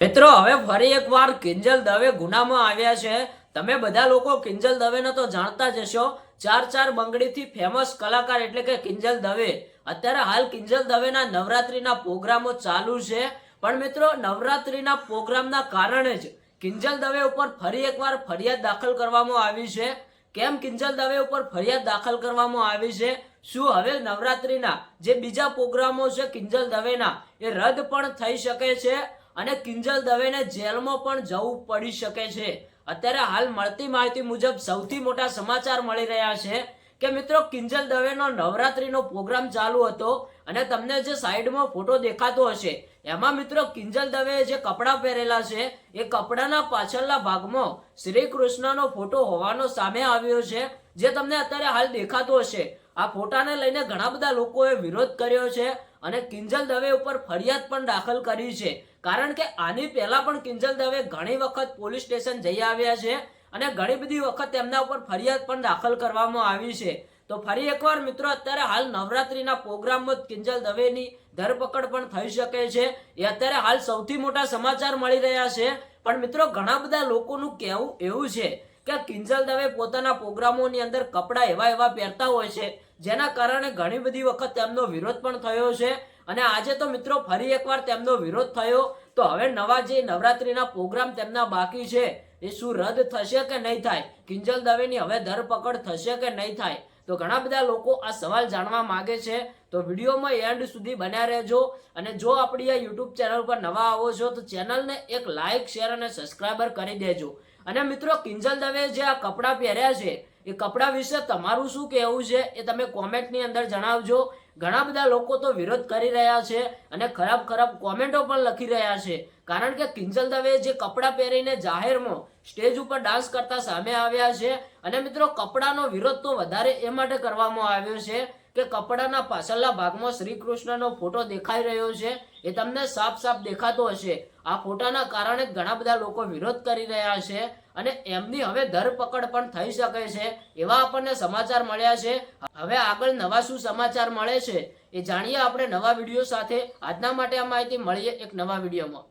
મિત્રો, હવે ફરી એકવાર કિંજલ દવે ગુનામાં આવ્યા છે. તમે બધા લોકો કિંજલ દવેને તો જાણતા જ હશો. ચાર ચાર બંગડીથી ફેમસ કલાકાર એટલે કે કિંજલ દવે. અત્યારે હાલ કિંજલ દવેના નવરાત્રીના પ્રોગ્રામો ચાલુ છે. પણ મિત્રો, નવરાત્રીના પ્રોગ્રામના કારણે જ કિંજલ દવે ઉપર ફરી એકવાર ફરિયાદ દાખલ કરવામાં આવી છે. કેમ કિંજલ દવે ઉપર ફરિયાદ દાખલ કરવામાં આવી છે? શું હવે નવરાત્રીના જે બીજા પ્રોગ્રામો છે કિંજલ દવેના, એ રદ પણ થઈ શકે છે? અને કિંજલ દવેને જેલમાં પણ જવું પડી શકે છે. અત્યારે હાલ મળતી માહિતી મુજબ સૌથી મોટા સમાચાર મળી રહ્યા છે કે મિત્રો કિંજલ દવેનો નવરાત્રીનો પ્રોગ્રામ ચાલુ હતો અને તમને જે સાઈડમાં ફોટો દેખાતો હશે, એમાં મિત્રો કિંજલ દવે જે કપડાં પહેરેલા છે, એ કપડાના પાછળના ભાગમાં શ્રી કૃષ્ણનો ફોટો હોવાનો સામે આવ્યો છે, જે તમને અત્યારે હાલ દેખાતો હશે. આ ફોટાને લઈને ઘણા બધા લોકોએ વિરોધ કર્યો છે અને કિંજલ દવે ઉપર ફરિયાદ પણ દાખલ કરી છે. કારણ કે આની પહેલા પણ કિંજલ દવે ઘણી વખત પોલીસ સ્ટેશન જઈ આવ્યા છે અને ઘણી બધી વખત તેમના ઉપર ફરિયાદ પણ દાખલ કરવામાં આવી છે. તો ફરી એકવાર મિત્રો, અત્યારે હાલ નવરાત્રીના પ્રોગ્રામમાં કિંજલ દવેની ધરપકડ પણ થઈ શકે છે. એ અત્યારે હાલ સૌથી મોટા સમાચાર મળી રહ્યા છે. પણ મિત્રો, ઘણા બધા લોકોનું કહેવું એવું છે કે કિંજલ દવે પોતાના પ્રોગ્રામોની અંદર કપડાં એવા એવા પહેરતા હોય છે જેના કારણે ઘણી બધી વખત તેમનો વિરોધ પણ થયો છે. અને આજે તો મિત્રો ફરી એકવાર તેમનો વિરોધ થયો. તો હવે નવા જે નવરાત્રીના પ્રોગ્રામ તેમના બાકી છે, એ શું રદ થશે કે નહીં થાય? કિંજલ દવેની હવે ધરપકડ થશે કે નહીં થાય? તો ઘણા બધા લોકો આ સવાલ જાણવા માગે છે. તો વિડીયોમાં એન્ડ સુધી બન્યા રહેજો. અને જો આપણી આ યુટ્યુબ ચેનલ પર નવા આવો છો, તો ચેનલને એક લાઇક શેર અને સબસ્ક્રાઈબર કરી દેજો. અને મિત્રો, કિંજલ દવે જે આ કપડાં પહેર્યા છે એ કપડાં વિશે તમારું શું કહેવું છે એ તમે કોમેન્ટની અંદર જણાવજો. ઘણા બધા લોકો તો વિરોધ કરી રહ્યા છે અને ખરાબ ખરાબ કોમેન્ટો પણ લખી રહ્યા છે. કારણ કે કિંજલ દવે જે કપડાં પહેરીને જાહેરમાં સ્ટેજ ઉપર ડાન્સ કરતા સામે આવ્યા છે અને મિત્રો કપડાનો વિરોધ તો વધારે એ માટે કરવામાં આવ્યો છે કે કપડાના પાછળના ભાગમાં શ્રી કૃષ્ણનો ફોટો દેખાઈ રહ્યો છે, એ તમને સાફ સાફ દેખાતો હશે. આ ફોટાના કારણે ઘણા બધા લોકો વિરોધ કરી રહ્યા છે અને એમની હવે ધરપકડ પણ થઈ શકે છે, એવા આપણને સમાચાર મળ્યા છે. હવે આગળ નવા શું સમાચાર મળે છે, એ જાણીએ આપણે નવા વીડિયો સાથે. આજના માટે આ માહિતી મળીએ એક નવા વિડીયોમાં.